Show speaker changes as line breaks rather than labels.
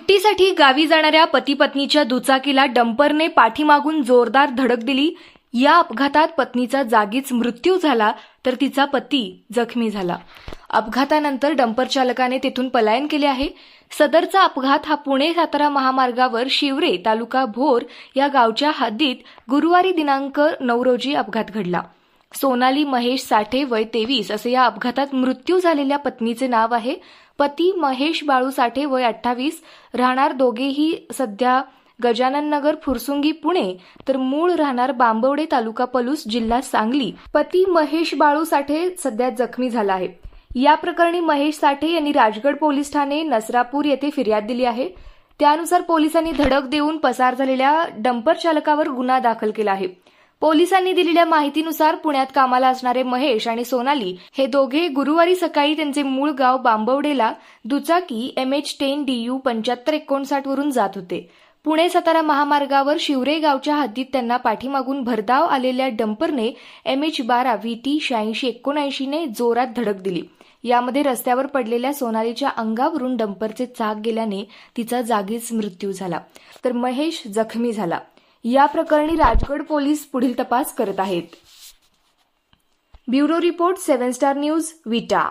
सुट्टीसाठी गावी जाणाऱ्या पती पत्नीच्या दुचाकीला डंपरने पाठीमागून जोरदार धडक दिली. या अपघातात पत्नीचा जागीच मृत्यू झाला तर तिचा पती जखमी झाला. अपघातानंतर डंपर चालकाने तेथून पलायन केले आहे. सदरचा अपघात हा पुणे सातारा महामार्गावर शिवरे तालुका भोर या गावच्या हद्दीत गुरुवारी दिनांक नऊ रोजी अपघात घडला. सोनाली महेश साठे वय तेवीस असे या अपघातात मृत्यू झालेल्या पत्नीचे नाव आहे. पती महेश बाळू साठे वय अठ्ठावीस. राहणार दोघेही सध्या गजानन नगर फुरसुंगी पुणे. तर मूळ राहणार बांबवडे तालुका पलूस जिल्हा सांगली. पती महेश बाळू साठे सध्या जखमी झाला आहे. या प्रकरणी महेश साठे यांनी राजगड पोलीस ठाणे नसरापूर येथे फिर्याद दिली आहे. त्यानुसार पोलिसांनी धडक देऊन पसार झालेल्या डंपर चालकावर गुन्हा दाखल केला आहे. पोलिसांनी दिलेल्या माहितीनुसार पुण्यात कामाला असणारे महेश आणि सोनाली हे दोघे गुरुवारी सकाळी त्यांचे मूळ गाव बांबवडेला दुचाकी M H ten D U पंच्याहत्तर एकोणसाठ वरून जात होते. पुणे सातारा महामार्गावर शिवरे गावच्या हद्दीत त्यांना पाठीमागून भरधाव आलेल्या डंपरने एम एच बारा व्ही टी शहाऐंशी एकोणऐंशीने जोरात धडक दिली. यामध्ये रस्त्यावर पडलेल्या सोनालीच्या अंगावरून डंपरचे चाक गेल्याने तिचा जागीच मृत्यू झाला. तर महेश जखमी झाला. या प्रकरणी राजगड पोलीस पुढील तपास करत आहेत. Bureau report seven star news Vita.